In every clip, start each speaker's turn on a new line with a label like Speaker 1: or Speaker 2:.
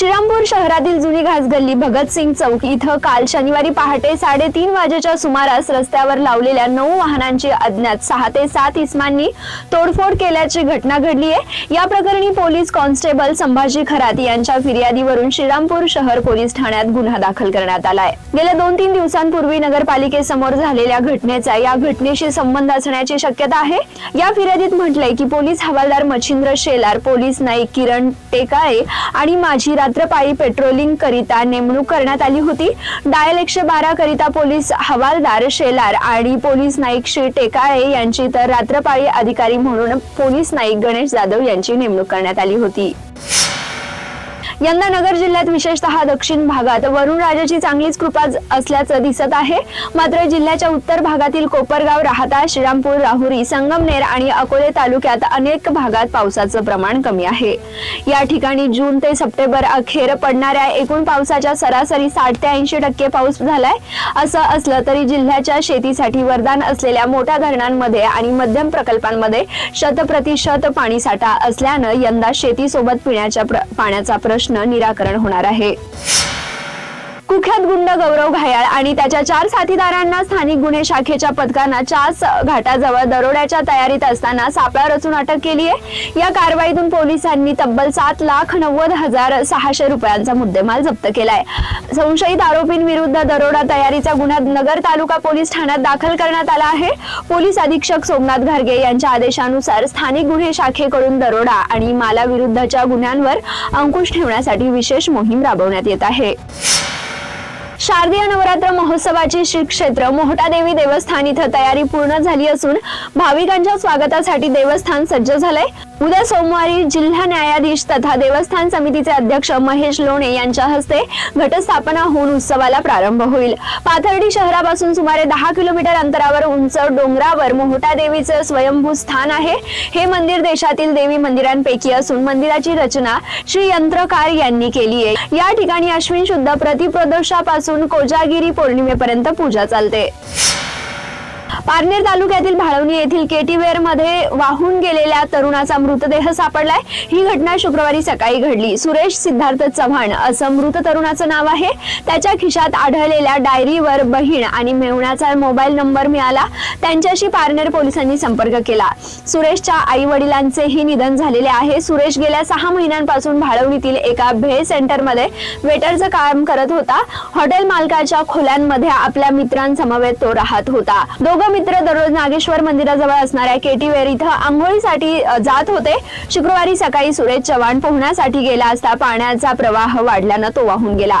Speaker 1: श्रीरामपूर शहरातील जुनी घासगल्ली भगतसिंग चौक इथं काल शनिवारी पहाटे साडेतीन वाजेच्या सुमारास रस्त्यावर लावलेल्या नऊ वाहनांची अज्ञात सहा ते सात इसमांनी तोडफोड केल्याची घटना घडली आहे. या प्रकरणी पोलीस कॉन्स्टेबल संभाजी खरात यांच्या फिर्यादीवरून श्रीरामपूर शहर पोलीस ठाण्यात गुन्हा दाखल करण्यात आलाय गेल्या दोन तीन दिवसांपूर्वी नगरपालिकेसमोर झालेल्या घटनेचा या घटनेशी संबंध असण्याची शक्यता आहे. या फिर्यादीत म्हटलंय की पोलीस हवालदार मच्छिंद्र शेलार पोलीस नाईक किरण टेकाळे आणि माझी रात्रपाळी पेट्रोलिंग करिता नेमणूक करण्यात आली होती. डायल एकशे बारा करिता पोलीस हवालदार शेलार आणि पोलीस नाईक श्री टेकाळे यांची तर रात्रपाळी अधिकारी म्हणून पोलीस नाईक गणेश जाधव यांची नेमणूक करण्यात आली होती. यंदा नगर जिल्ह्यात विशेषतः दक्षिण भागात वरुण राजाची चांगलीच कृपा असल्याचं दिसत आहे. मात्र जिल्ह्याच्या उत्तर भागातील कोपरगाव राहता श्रीरामपूर राहुरी संगमनेर आणि अकोले तालुक्यात अनेक भागात पावसाचं प्रमाण कमी आहे. या ठिकाणी जून ते सप्टेंबर अखेर पडणाऱ्या एकूण पावसाच्या सरासरी साठ ते ऐंशी टक्के पाऊस झालाय. असं असलं तरी जिल्ह्याच्या शेतीसाठी वरदान असलेल्या मोठ्या धरणांमध्ये आणि मध्यम प्रकल्पांमध्ये शतप्रतिशत पाणीसाठा असल्यानं यंदा शेतीसोबत पिण्याच्या प्र- पाण्याचा प्रश्न निराकरण होणार आहे. कुख्यात गुंड गौरव घायाळ आणि त्याच्या चार साथीदारांना स्थानिक गुन्हे शाखेच्या पथकानं चास घाटाजवळ दरोड्याच्या तयारीत असताना सापळा रचून अटक केली आहे. या कारवाईतून पोलिसांनी तब्बल सात लाख नव्वद हजार सहाशे रुपयांचा मुद्देमाल जप्त केलाय. संशयित आरोपींविरुद्ध दरोडा तयारीचा गुन्हा नगर तालुका पोलीस ठाण्यात दाखल करण्यात आला आहे. पोलीस अधीक्षक सोमनाथ घारगे यांच्या आदेशानुसार स्थानिक गुन्हे शाखेकडून दरोडा आणि मालाविरुद्धच्या गुन्ह्यांवर अंकुश ठेवण्यासाठी विशेष मोहीम राबवण्यात येत आहे. शारदीय नवरात्र महोत्सवाची श्री क्षेत्र मोहटा देवी देवस्थान इथं तयारी पूर्ण झाली असून भाविकांच्या स्वागतासाठी देवस्थान सज्ज झालंय. उद्या सोमवारी जिल्हा न्यायाधीश तथा देवस्थान समितीचे अध्यक्ष महेश लोणे यांच्या हस्ते घटस्थापना होऊन उत्सवाला प्रारंभ होईल. पाथर्डी शहरापासून सुमारे दहा किलोमीटर अंतरावर उंच डोंगरावर मोहटा देवीचं स्वयंभू स्थान आहे. हे मंदिर देशातील देवी मंदिरांपैकी असून मंदिराची रचना श्री यंत्रकार यांनी केली आहे. या ठिकाणी अश्विन शुद्ध प्रतिप्रदोषापासून कोजागिरी पौर्णिमेपर्यंत पूजा चालते. पारनेर तालुक्यातील भाळवणी येथील केटीवेअरमध्ये वाहून गेलेल्या तरुणाचा मृतदेह सापडलाय. ही घटना शुक्रवारी सकाळी घडली. सुरेश सिद्धार्थ चव्हाण असं मृत तरुणाचं नाव आहे. त्याच्या खिशात आढळलेल्या डायरीवर बहीण आणि मेवण्याचा मोबाईल नंबर मिळाला. त्यांच्याशी पारनेर पोलिसांनी संपर्क केला. सुरेशच्या आई वडिलांचेही निधन झालेले आहे. सुरेश गेल्या सहा महिन्यांपासून भाळवणीतील एका भेळ सेंटरमध्ये वेटरचं काम करत होता. हॉटेल मालकाच्या खोल्यांमध्ये आपल्या मित्रांसमवेत तो राहत होता. दोघं मित्र दररोज नागेश्वर मंदिराजवळ असणाऱ्या केटीवेर इथं आंघोळीसाठी जात होते. शुक्रवारी सकाळी सुरेश चव्हाण पोहण्यासाठी गेला असता पाण्याचा प्रवाह वाढल्यानं तो वाहून गेला.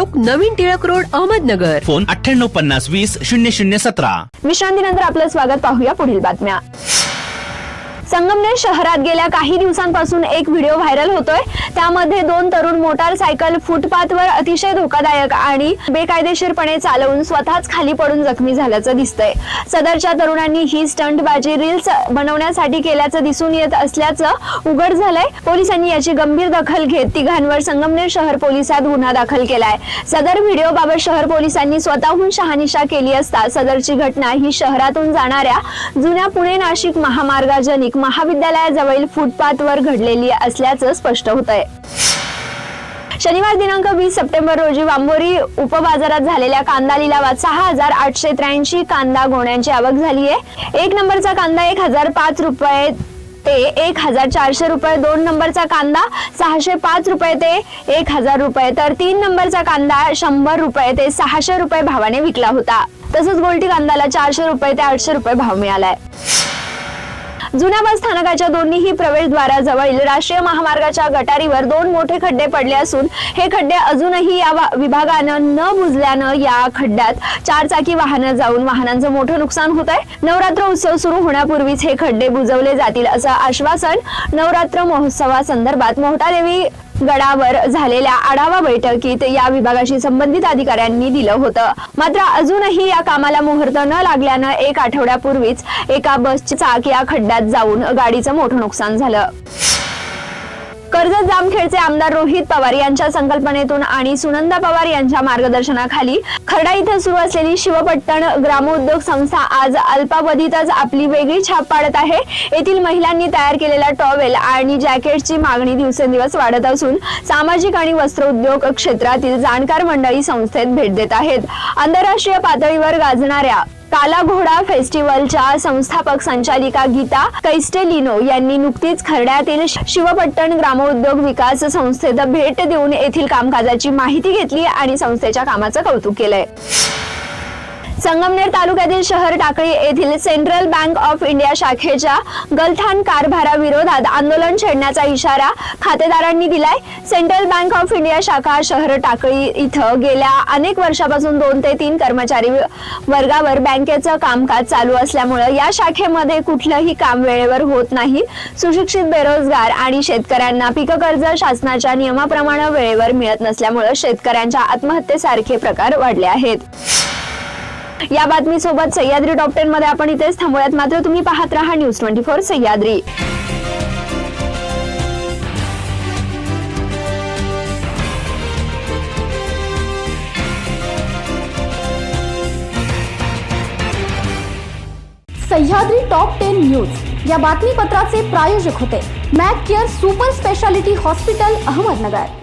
Speaker 2: चौक नवीन टिळक रोड अहमदनगर.
Speaker 3: फोन अठ्ठ्याण्णव पन्नास वीस शून्य शून्य सतरा.
Speaker 1: विश्रांतीनंतर आपलं स्वागत पाहूया पुढील बातम्या. संगमनेर शहरात गेल्या काही दिवसांपासून एक व्हिडिओ व्हायरल होतोय. त्यामध्ये दोन तरुण मोटारसायकल फुटपाथवर अतिशय धोकादायक आणि बेकायदेशीरपणे चालवून स्वतःच खाली पडून जखमी झाल्याचं दिसतंय. सदरच्या तरुणांनी ही स्टंटबाजी रील्स बनवण्यासाठी केल्याचं दिसून येत असल्याचं उघड झालंय. पोलिसांनी याची गंभीर दखल घेत तिघांवर संगमनेर शहर पोलिसात गुन्हा दाखल केलाय. सदर व्हिडिओबाबत शहर पोलिसांनी स्वतःहून शहानिशा केली असता सदरची घटना ही शहरातून जाणाऱ्या जुन्या पुणे नाशिक महामार्गाजनिक महाविद्यालयाजवळील फुटपाथवर घडलेली असल्याचं स्पष्ट होत आहे शनिवार दिनांक वीस सप्टेंबर रोजी वांबोरी उपबाजारात झालेल्या कांदा लिलावात सहा हजार आठशे त्र्याऐंशी कांदा गोण्यांची आवक झाली आहे. एक नंबरचा कांदा एक हजार पाच रुपये ते एक हजार चारशे रुपये दोन नंबरचा कांदा सहाशे पाच रुपये ते एक हजार रुपये तर तीन नंबरचा कांदा शंभर रुपये ते सहाशे रुपये भावाने विकला होता. तसंच गोल्टी कांद्याला चारशे रुपये ते आठशे रुपये भाव मिळालाय. जुन्या बस स्थानकाच्या दोन्हीही प्रवेशद्वाराजवळील राष्ट्रीय महामार्गाच्या गटारीवर दोन मोठे खड्डे पडले असून हे खड्डे अजूनही या वा- विभागानं न बुजल्यानं या खड्ड्यात चार चाकी वाहनं जाऊन वाहनांचं मोठं नुकसान होत आहे नवरात्र उत्सव सुरू होण्यापूर्वीच हे खड्डे बुजवले जातील असं आश्वासन नवरात्र महोत्सवासंदर्भात मोहटादेवी गडावर झालेल्या आढावा बैठकीत या विभागाशी संबंधित अधिकाऱ्यांनी दिलं होतं. मात्र अजूनही या कामाला मुहूर्त न लागल्यानं एक आठवड्यापूर्वीच एका बसची चाक या खड्ड्यात जाऊन गाडीचं मोठं नुकसान झालं. कर्जत जामखेडचे आमदार रोहित पवार यांच्या संकल्पनेतून आणि सुनंदा पवार यांच्या मार्गदर्शनाखाली खर्डा इथं सुरू असलेली शिवपट्टण ग्रामोद्योग संस्था आज अल्पावधीतच आपली वेगळी छाप पाडत आहे. येथील महिलांनी तयार केलेल्या टॉवेल आणि जॅकेटची मागणी दिवसेंदिवस वाढत असून सामाजिक आणि वस्त्रोद्योग क्षेत्रातील जाणकार मंडळी संस्थेत भेट देत आहेत. आंतरराष्ट्रीय पातळीवर गाजणाऱ्या काला घोडा फेस्टिवलच्या संस्थापक संचालिका गीता कैस्टेलिनो यांनी नुकतीच खर्ड्यातील शिवपट्टण ग्रामोद्योग विकास संस्थेत भेट देऊन येथील कामकाजाची माहिती घेतली आणि संस्थेच्या कामाचं कौतुक केलंय. संगमनेर तालुक्यातील शहर टाकळी येथील सेंट्रल बँक ऑफ इंडिया शाखेच्या गलथान कारभाराविरोधात आंदोलन छेडण्याचा इशारा खातेदारांनी दिलाय. सेंट्रल बँक ऑफ इंडिया शाखा शहर टाकळी इथं गेल्या अनेक वर्षापासून दोन ते तीन कर्मचारी वर्गावर बँकेचं कामकाज चालू असल्यामुळं या शाखेमध्ये कुठलंही काम वेळेवर होत नाही. सुशिक्षित बेरोजगार आणि शेतकऱ्यांना पीक कर्ज शासनाच्या नियमाप्रमाणे वेळेवर मिळत नसल्यामुळं शेतकऱ्यांच्या आत्महत्येसारखे प्रकार वाढले आहेत. या बातमीसोबत सह्याद्री टॉप टेन मध्ये आपण इथेच थांबूयात. मात्र तुम्ही पाहत राहा news twenty four Sahyadri.
Speaker 4: Sahyadri top ten news या बातमीपत्राचे प्रायोजक होते. Mac Care super speciality hospital Ahmednagar.